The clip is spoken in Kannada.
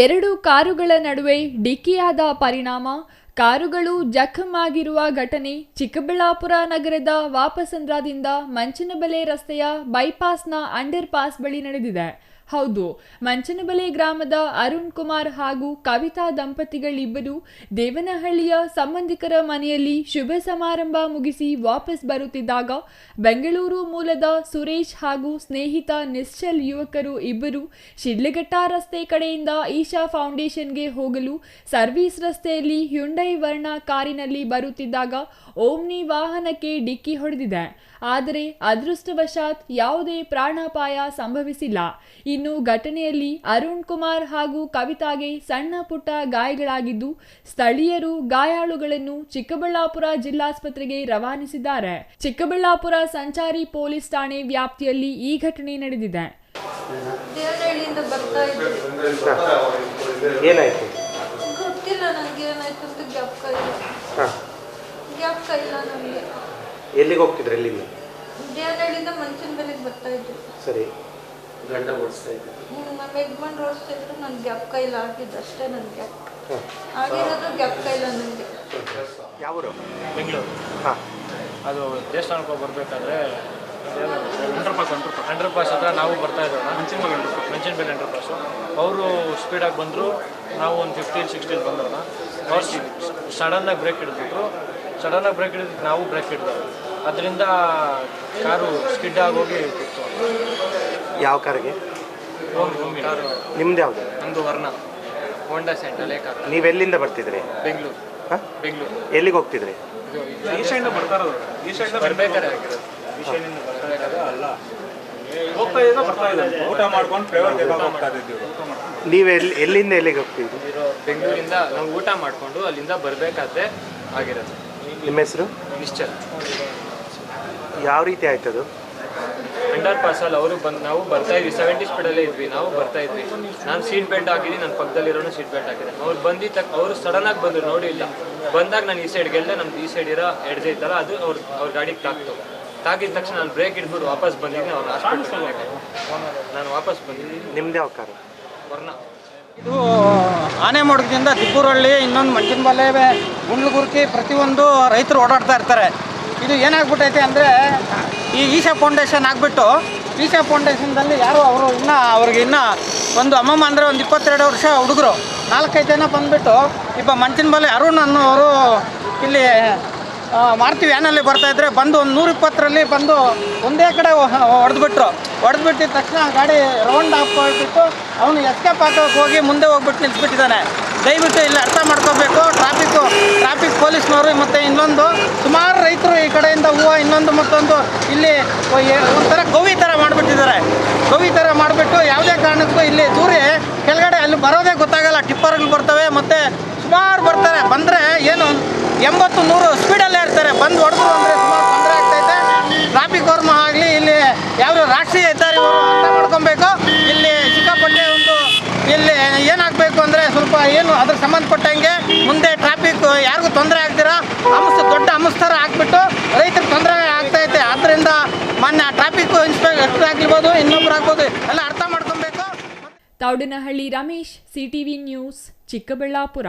ಎರಡು ಕಾರುಗಳ ನಡುವೆ ಡಿಕ್ಕಿಯಾದ ಪರಿಣಾಮ, ಕಾರುಗಳು ಜಖಂ ಆಗಿರುವ ಘಟನೆ ಚಿಕ್ಕಬಳ್ಳಾಪುರ ನಗರದ ವಾಪಸಂದ್ರದಿಂದ ಮಂಚನಬೆಲೆ ರಸ್ತೆಯ ಬೈಪಾಸ್ನ ಅಂಡರ್ ಪಾಸ್ ಬಳಿ ನಡೆದಿದೆ. ಹೌದು, ಮಂಚನಬಲೆ ಗ್ರಾಮದ ಅರುಣ್ ಕುಮಾರ್ ಹಾಗೂ ಕವಿತಾ ದಂಪತಿಗಳಿಬ್ಬರು ದೇವನಹಳ್ಳಿಯ ಸಂಬಂಧಿಕರ ಮನೆಯಲ್ಲಿ ಶುಭ ಸಮಾರಂಭ ಮುಗಿಸಿ ವಾಪಸ್ ಬರುತ್ತಿದ್ದಾಗ ಬೆಂಗಳೂರು ಮೂಲದ ಸುರೇಶ್ ಹಾಗೂ ಸ್ನೇಹಿತ ನಿಶ್ಚಲ್ ಯುವಕರು ಇಬ್ಬರು ಶಿಡ್ಲಘಟ್ಟ ರಸ್ತೆ ಕಡೆಯಿಂದ ಈಶಾ ಫೌಂಡೇಶನ್ಗೆ ಹೋಗಲು ಸರ್ವಿಸ್ ರಸ್ತೆಯಲ್ಲಿ ಹ್ಯುಂಡೈ ವರ್ಣ ಕಾರಿನಲ್ಲಿ ಬರುತ್ತಿದ್ದಾಗ ಓಮ್ನಿ ವಾಹನಕ್ಕೆ ಡಿಕ್ಕಿ ಹೊಡೆದಿದೆ. ಆದರೆ ಅದೃಷ್ಟವಶಾತ್ ಯಾವುದೇ ಪ್ರಾಣಾಪಾಯ ಸಂಭವಿಸಿಲ್ಲ. ಇನ್ನು ಘಟನೆಯಲ್ಲಿ ಅರುಣ್ ಕುಮಾರ್ ಹಾಗೂ ಕವಿತಾಗೆ ಸಣ್ಣ ಪುಟ್ಟ ಗಾಯಗಳಾಗಿದ್ದು ಸ್ಥಳೀಯರು ಗಾಯಾಳುಗಳನ್ನು ಚಿಕ್ಕಬಳ್ಳಾಪುರ ಜಿಲ್ಲಾಸ್ಪತ್ರೆಗೆ ರವಾನಿಸಿದ್ದಾರೆ. ಚಿಕ್ಕಬಳ್ಳಾಪುರ ಸಂಚಾರಿ ಪೊಲೀಸ್ ಠಾಣೆ ವ್ಯಾಪ್ತಿಯಲ್ಲಿ ಈ ಘಟನೆ ನಡೆದಿದೆ. ದೇವನಹಳ್ಳಿಯಿಂದ ಬರ್ತಾ ಇದ್ದೆ. ಏನಾಯಿತು? ಗೊತ್ತಿಲ್ಲ ನನಗೆ ಏನಾಯ್ತು ಅಂತ ಜ್ಞಾಪಕ ಇಲ್ಲ. ಹಾಂ. ಇಲ್ಲ ನನಗೆ ಎಲ್ಲಿಗೆ ಹೋಗ್ತಿದ್ರೆ ಎಲ್ಲಿಂದ ದೇವನಹಳ್ಳಿಯಿಂದ ಮಂಚನ ಬೆಲೆಗೆ ಬರ್ತಾ ಇದ್ರು ಸರಿ. ಗಂಡ ಓಡಿಸ್ತಾ ಇದ್ದೆ. ನಮ್ಮ ಯಜಮಾನ್ ರೋಡ್ಸ್ತಾ ಇದ್ರು ನನ್ನ ಗ್ಯಾಪ್ ಇಲ್ಲ ಆಗಿದ್ದು ಅಷ್ಟೇ ನನಗೆ. ಆಗಿರೋದು ಗ್ಯಾಪ್ ಇಲ್ಲ ನನಗೆ. ಯಾವರು? ಬೆಂಗಳೂರು. ಹಾಂ. ಅದು ದೇವಸ್ಥಾನಕ್ಕೆ ಹೋಗಿ ಬರಬೇಕಾದ್ರೆ ಅಂಡರ್ ಪಾಸ್ ಅಂಡರ್ ಪಾಸ್ ಹತ್ರ ನಾವು ಬರ್ತಾ ಇದ್ದೋಣ ಮೆಣಸಿನಬೆಲೆ ಮೇಲೆ ಅಂಡರ್ ಪಾಸು ಅವರು ಸ್ಪೀಡಾಗಿ ಬಂದರು. ನಾವು ಒಂದು ಫಿಫ್ಟೀನ್ ಸಿಕ್ಸ್ಟೀನ್ ಬಂದೋಣ ಅವ್ರು ಸಡನ್ನಾಗಿ ಬ್ರೇಕ್ ಹಿಡಿದ್ಬಿಟ್ರು. ಸಡನ್ನಾಗಿ ಬ್ರೇಕ್ ಹಿಡಿದಕ್ಕೆ ನಾವು ಬ್ರೇಕ್ ಹಿಡಿದವು. ಅದರಿಂದ ಕಾರು ಸ್ಕಿಡ್ ಆಗೋಗಿ ಯಾವ ಕಾರಿಗೆ? ಕಾರು. ನಿಮ್ದು ಯಾವುದು? ನಮ್ಮದು ವರ್ಣ. ಹೋಂಡಾ ಸೆಂಟಲ್ಲೇ ಕಾರು. ನೀವೆಲ್ಲಿಂದ ಬರ್ತಿದ್ರಿ? ಬೆಂಗಳೂರು. ಹಾಂ? ಬೆಂಗಳೂರು. ಎಲ್ಲಿಗೆ ಹೋಗ್ತಿದ್ರಿ? ನೀವ್ ಬರ್ತಾ ಇರೋದು. ಈಶಾಯಿಂದ ಬರ್ಬೇಕಾರೆ ಆಗಿರೋದು. ಈಶಾನಿಂದ ಬರ್ಬೇಕಾದ್ರೆ ಅಲ್ಲ. ಹೋಗ್ತಾ ಇದ್ದ ಬರ್ತಾ ಇದ್ದ. ಊಟ ಮಾಡ್ಕೊಂಡು ಫ್ಲೇವರ್ ಹೋಗ್ತಾ ಇದ್ದೀವಿ ನೀವು ಎಲ್ಲಿ ಎಲ್ಲಿಂದ ಎಲ್ಲಿಗೆ ಹೋಗ್ತಿದ್ರಿ? ಬೆಂಗಳೂರಿಂದ ನಾವು ಊಟ ಮಾಡಿಕೊಂಡು ಅಲ್ಲಿಂದ ಬರಬೇಕಾದ್ರೆ ಆಗಿರೋದು. ನಿಮ್ಮ ಹೆಸರು? ನಿಶ್ಚಲ. ಯಾವ ರೀತಿ ಆಯ್ತದು? ಅಂಡರ್ ಪಾಸಲ್ಲಿ ಅವರು ಬಂದು ನಾವು ಬರ್ತಾ ಇದ್ವಿ. ಸೆವೆಂಟಿ ಸ್ಪೀಡಲ್ಲೇ ಇದ್ವಿ. ನಾವು ಬರ್ತಾ ಇದ್ವಿ. ನಾನು ಸೀಟ್ ಬೆಲ್ಟ್ ಹಾಕಿದ್ದೀನಿ ನನ್ನ ಪಕ್ಕದಲ್ಲಿರೋನು ಸೀಟ್ ಬೆಲ್ಟ್ ಹಾಕಿದೆ ಅವ್ರು ಬಂದಿದ್ದ ತಕ್ಕ ಅವರು ಸಡನ್ನಾಗಿ ಬಂದರು. ನೋಡಿ ಇಲ್ಲ. ಬಂದಾಗ ನಾನು ಈ ಸೈಡ್ ಗೆಲ್ದೆ ನಮ್ದು ಈ ಸೈಡ್ ಇರೋ ಎಡ್ಜೆ ಇತ್ತಲ್ಲ ಅದು ಅವ್ರ ಅವ್ರ ಗಾಡಿಗೆ ತಾಕ್ತು. ತಾಕಿದ ತಕ್ಷಣ ನಾನು ಬ್ರೇಕ್ ಇಡ್ಬಿಟ್ಟು ವಾಪಸ್ ಬಂದಿದ್ದೀನಿ ಅವ್ರು ಹಾಸ್ಪಿಟಲ್ ನಾನು ವಾಪಸ್ ಬಂದಿದ್ದೀನಿ ನಿಮ್ದು ಯಾವ ಕಾರು? ವರ್ಣ. ಇದು ಆನೆಮೊಡ್ಗದಿಂದ ತಿಪ್ಪೂರಳ್ಳಿ ಇನ್ನೊಂದು ಮಂಚಿನಬಾಲೆ ಗುಂಡ್ಲುಗುರ್ಕಿ ಪ್ರತಿಯೊಂದು ರೈತರು ಓಡಾಡ್ತಾ ಇರ್ತಾರೆ. ಇದು ಏನಾಗ್ಬಿಟ್ಟೈತೆ ಅಂದರೆ ಈ ಈಶಾ ಫೌಂಡೇಶನ್ ಆಗಿಬಿಟ್ಟು ಈಶಾ ಫೌಂಡೇಶನ್ದಲ್ಲಿ ಯಾರು ಅವರು ಇನ್ನೂ ಅವ್ರಿಗೆ ಇನ್ನೂ ಒಂದು ಅಮ್ಮಮ್ಮ ಅಂದರೆ ಒಂದು ಇಪ್ಪತ್ತೆರಡು ವರ್ಷ ಹುಡುಗರು. ನಾಲ್ಕೈದು ಜನ ಬಂದುಬಿಟ್ಟು, ಇಬ್ಬ ಮೇಲೆ ಅರುಣ್ ಅನ್ನೋರು ಇಲ್ಲಿ ಮಾರುತಿ ವ್ಯಾನಲ್ಲಿ ಬರ್ತಾ ಇದ್ರೆ ಬಂದು ಒಂದು ನೂರ ಇಪ್ಪತ್ತರಲ್ಲಿ ಬಂದು ಒಂದೇ ಕಡೆ ಹೊಡೆದ್ಬಿಟ್ರು ಹೊಡೆದ್ಬಿಟ್ಟಿದ ತಕ್ಷಣ ಗಾಡಿ ರೌಂಡ್ ಆಫ್ ಮಾಡಿಬಿಟ್ಟು ಅವನು ಎಸ್ಕೇಪ್ ಹಾಕೋಕೆ ಹೋಗಿ ಮುಂದೆ ಹೋಗ್ಬಿಟ್ಟು ನಿಲ್ಸ್ಬಿಟ್ಟಿದ್ದಾನೆ ದಯವಿಟ್ಟು ಇಲ್ಲಿ ಅರ್ಥ ಮಾಡ್ಕೋಬೇಕು. ಟ್ರಾಫಿಕ್ಕು ಟ್ರಾಫಿಕ್ ಪೊಲೀಸ್ನವರು ಮತ್ತು ಇನ್ನೊಂದು, ಸುಮಾರು ರೈತರು ಈ ಕಡೆಯಿಂದ ಹೂವು, ಇನ್ನೊಂದು ಮತ್ತೊಂದು ಇಲ್ಲಿ ಒಂಥರ ಗೌವಿ ಥರ ಮಾಡಿಬಿಟ್ಟಿದ್ದಾರೆ. ಗೋವಿ ಥರ ಮಾಡಿಬಿಟ್ಟು ಯಾವುದೇ ಕಾರಣಕ್ಕೂ ಇಲ್ಲಿ ದೂರಿ, ಕೆಳಗಡೆ ಅಲ್ಲಿ ಬರೋದೇ ಗೊತ್ತಾಗಲ್ಲ. ಟಿಪ್ಪರ್ಗಳು ಬರ್ತವೆ, ಮತ್ತು ಸುಮಾರು ಬರ್ತಾರೆ. ಬಂದರೆ ಏನು ಎಂಬತ್ತು ನೂರು ಸ್ಪೀಡಲ್ಲೇ ಇರ್ತಾರೆ. ಬಂದು ಹೊಡೆದ್ರು ಅಂದರೆ ಸುಮಾರು ತೊಂದರೆ ಆಗ್ತೈತೆ. ಟ್ರಾಫಿಕ್ ವರ್ಮ ಆಗಲಿ, ಇಲ್ಲಿ ಯಾರು ರಾಷ್ಟ್ರೀಯ ಹೆದ್ದಾರಿ ಅವರು ಅರ್ಥ ಮಾಡ್ಕೊಬೇಕು. ಇಲ್ಲಿ ಸಿಕ್ಕಾಪಟ್ಟೆ ಒಂದು ಇಲ್ಲಿ ಏನಾಗಬೇಕು ಅಂದರೆ ಸ್ವಲ್ಪ ಏನು ಅದ್ರ ಸಂಬಂಧಪಟ್ಟಂಗೆ ಮುಂದೆ ಟ್ರಾಫಿಕ್ ಯಾರಿಗೂ ತೊಂದರೆ ಆಗ್ತೀರಾ ಅಮಸ್ ದೊಡ್ಡ ಅಮಸ್ತಾರ ಹಾಕ್ಬಿಟ್ಟು ರೈತರಿಗೆ ತೊಂದರೆ ಆಗ್ತೈತೆ. ಆದ್ದರಿಂದ ಮೊನ್ನೆ ಟ್ರಾಫಿಕ್ ಇನ್ಸ್ಪೆಕ್ಟರ್ ಆಗಿರ್ಬೋದು ಇನ್ನೊಬ್ರು ಆಗ್ಬೋದು, ಎಲ್ಲ ಅರ್ಥ ಮಾಡ್ಕೊಬೇಕು. Thoudinahalli Ramesh, CTV news, Chikkaballapur.